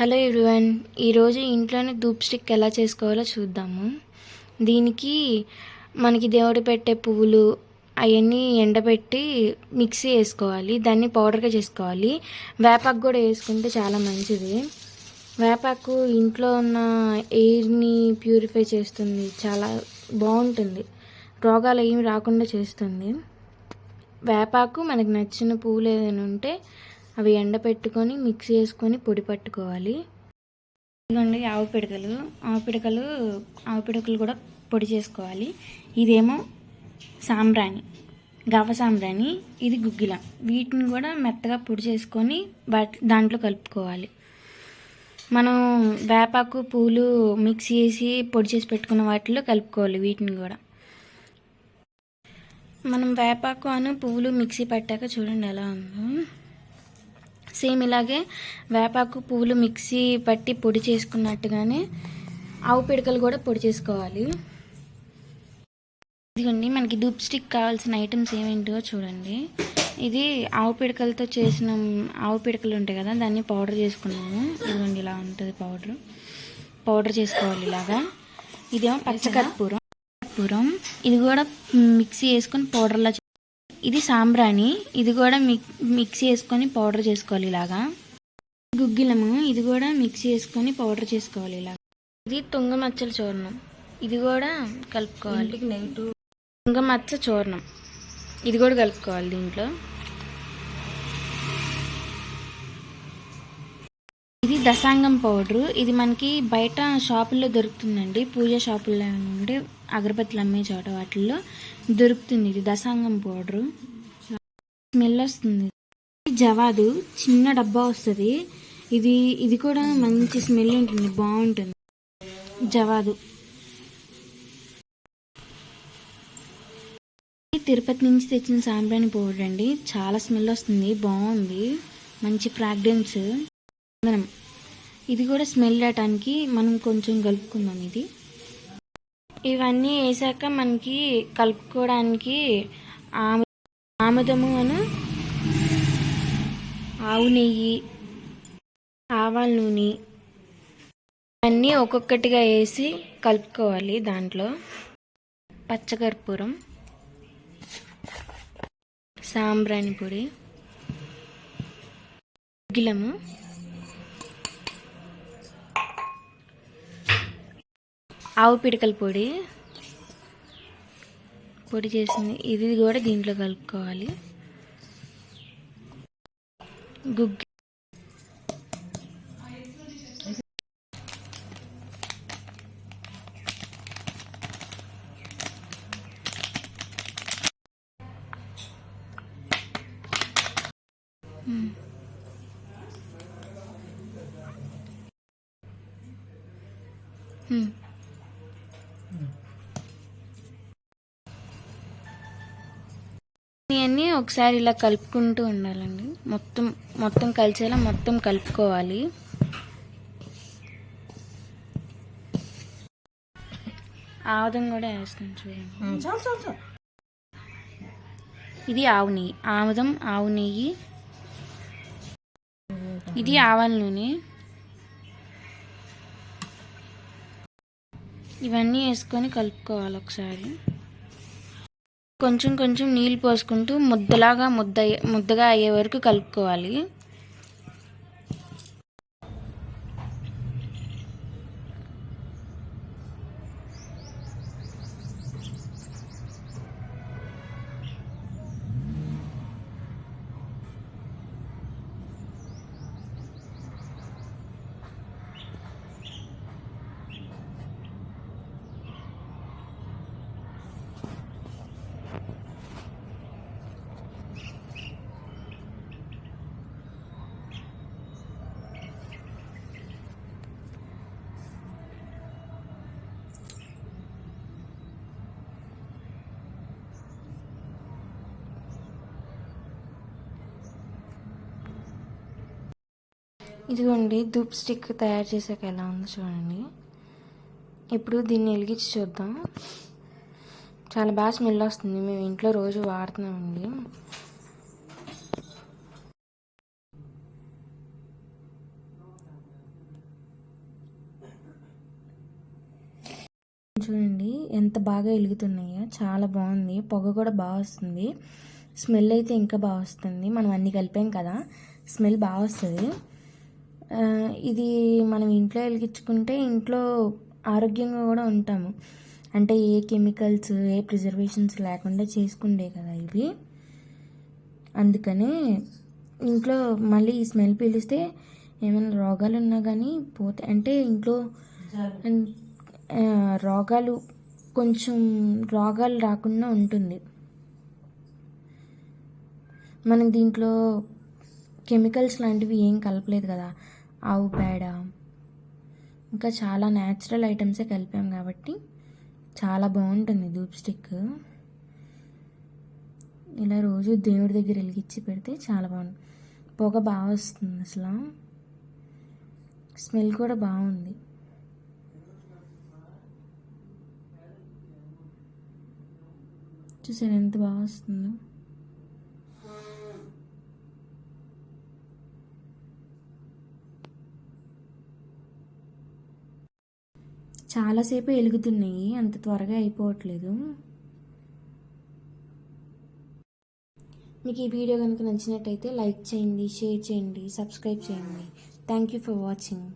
Hello everyone ఈరోజు ఇంట్లోనే dhoop stick ఎలా చేసుకోవాలో చూద్దాము. దీనికి మనకి దేవుడు పెట్టే పువ్వులు అవన్నీ ఎండబెట్టి మిక్సీ వేసుకోవాలి దాన్ని పౌడర్గా చేసుకోవాలి. వేపాకు కూడా వేసుకుంటే చాలా మంచిది. వేపాకు ఇంట్లో ఉన్న ఎయిర్ని ప్యూరిఫై చేస్తుంది చాలా బాగుంటుంది. రోగాలు ఏమి రాకుండా చేస్తుంది. వేపాకు మనకు నచ్చిన పువ్వులు ఏదైనా ఉంటే అవి ఎండపెట్టుకొని మిక్సీ వేసుకొని పొడి పట్టుకోవాలి. ఇదిగోండి ఆవు పిడకలు. ఆవు పిడకలు ఆవు పిడకలు కూడా పొడి చేసుకోవాలి. ఇదేమో సాంబ్రాణి గవ సాంబ్రాణి. ఇది గుగ్గిల. వీటిని కూడా మెత్తగా పొడి చేసుకొని వాటి దాంట్లో కలుపుకోవాలి. మనం వేపాకు పూలు మిక్సీ చేసి పొడి చేసి పెట్టుకున్న వాటిలో కలుపుకోవాలి వీటిని కూడా. మనం వేపాకు అను పువ్వులు మిక్సీ పట్టాక చూడండి ఎలా ఉందో. సేమ్ ఇలాగే వేపాకు పువ్వులు మిక్సీ పట్టి పొడి చేసుకున్నట్టుగానే ఆవు పిడకలు కూడా పొడి చేసుకోవాలి. ఇదిగోండి మనకి డూప్ స్టిక్ కావాల్సిన ఐటమ్స్ ఏమేంటో చూడండి. ఇది ఆవు పిడకలతో చేసిన ఆవు పిడకలు ఉంటాయి కదా దాన్ని పౌడర్ చేసుకున్నాము. ఇదిగోండి ఇలా ఉంటుంది పౌడర్. పౌడర్ చేసుకోవాలి ఇలాగా. ఇదేమో పచ్చకర్పూరం కర్పూరం. ఇది కూడా మిక్సీ వేసుకొని పౌడర్లా ఇది సాంబ్రాణి. ఇది కూడా మిక్ మిక్సీ వేసుకొని పౌడర్ చేసుకోవాలి ఇలాగా. గుగ్గిలము ఇది కూడా మిక్సీ వేసుకొని పౌడర్ చేసుకోవాలి ఇలాగా. ఇది తుంగమచ్చల చూర్ణం. ఇది కూడా కలుపుకోవాలి. తుంగమచ్చ చూర్ణం. ఇది కూడా కలుపుకోవాలి దీంట్లో. దశాంగం పౌడరు. ఇది మనకి బయట షాపుల్లో దొరుకుతుందండి. పూజ షాపుల్లో నుండి అగరబత్తులు అమ్మే చోట వాటిల్లో దొరుకుతుంది ఇది దశాంగం పౌడరు. స్మెల్ వస్తుంది. జవాదు. చిన్న డబ్బా వస్తుంది. ఇది ఇది కూడా మంచి స్మెల్ ఉంటుంది బాగుంటుంది. జవాదు. తిరుపతి నుంచి తెచ్చిన సాంబ్రాణి పౌడర్ అండి చాలా స్మెల్ వస్తుంది బాగుంది. మంచి ఫ్రాగ్రెన్స్. చందనం ఇది కూడా స్మెల్ రావటానికి మనం కొంచెం కలుపుకుందాం ఇది. ఇవన్నీ వేసాక మనకి కలుపుకోవడానికి ఆము ఆముదము అను ఆవు నెయ్యి ఆవాల నూనె అన్నీ ఒక్కొక్కటిగా వేసి కలుపుకోవాలి దాంట్లో. పచ్చకర్పూరం సాంబ్రాణి పొడి గిలము ఆవు పిడకల పొడి. పొడి చేసింది. ఇది కూడా దీంట్లో కలుపుకోవాలి. గుగ్గి. Hmm. ఇవన్నీ ఒకసారి ఇలా కలుపుకుంటూ ఉండాలండి. మొత్తం మొత్తం కలిసేలా మొత్తం కలుపుకోవాలి. ఆముదం కూడా వేస్తాను చూడండి. ఇది ఆవు నెయ్యి. ఆముదం ఆవు నెయ్యి. ఇది ఆవాల నూనె. ఇవన్నీ వేసుకొని కలుపుకోవాలి ఒకసారి. కొంచెం కొంచెం నీళ్ళు పోసుకుంటూ ముద్దలాగా ముద్ద ముద్దగా అయ్యే వరకు కలుపుకోవాలి. ఇదిగోండి ధూప్ స్టిక్ తయారు చేసాక ఎలా ఉందో చూడండి. ఇప్పుడు దీన్ని వెలిగించి చూద్దాం. చాలా బాగా స్మెల్ వస్తుంది. మేము ఇంట్లో రోజు వాడుతున్నామండి. చూడండి ఎంత బాగా వెలుగుతున్నాయో. చాలా బాగుంది. పొగ కూడా బాగా వస్తుంది. స్మెల్ అయితే ఇంకా బాగా వస్తుంది. మనం అన్నీ కలిపాం కదా. స్మెల్ బాగా వస్తుంది. ఇది మనం ఇంట్లో వెలిగించుకుంటే ఇంట్లో ఆరోగ్యంగా కూడా ఉంటాము. అంటే ఏ కెమికల్స్ ఏ ప్రిజర్వేషన్స్ లేకుండా చేసుకుండే కదా ఇవి. అందుకనే ఇంట్లో మళ్ళీ ఈ స్మెల్ పీలిస్తే ఏమైనా రోగాలు ఉన్నా కానీ పోతే అంటే ఇంట్లో రోగాలు కొంచెం రోగాలు రాకుండా ఉంటుంది. మనం దీంట్లో కెమికల్స్ లాంటివి ఏం కలపలేదు కదా. ఆవు పేడ. ఇంకా చాలా న్యాచురల్ ఐటమ్సే కలిపాం కాబట్టి చాలా బాగుంటుంది ధూప్ స్టిక్. ఇలా రోజు దేవుడి దగ్గర వెలిగించి పెడితే చాలా బాగుంటుంది పొగ బాగా వస్తుంది అసలు. స్మెల్ కూడా బాగుంది. చూసారు ఎంత బాగా వస్తుందో? చాలాసేపు వెలుగుతున్నాయి అంత త్వరగా అయిపోవట్లేదు. మీకు ఈ వీడియో కనుక నచ్చినట్టయితే లైక్ చేయండి షేర్ చేయండి సబ్స్క్రైబ్ చేయండి. Thank you for watching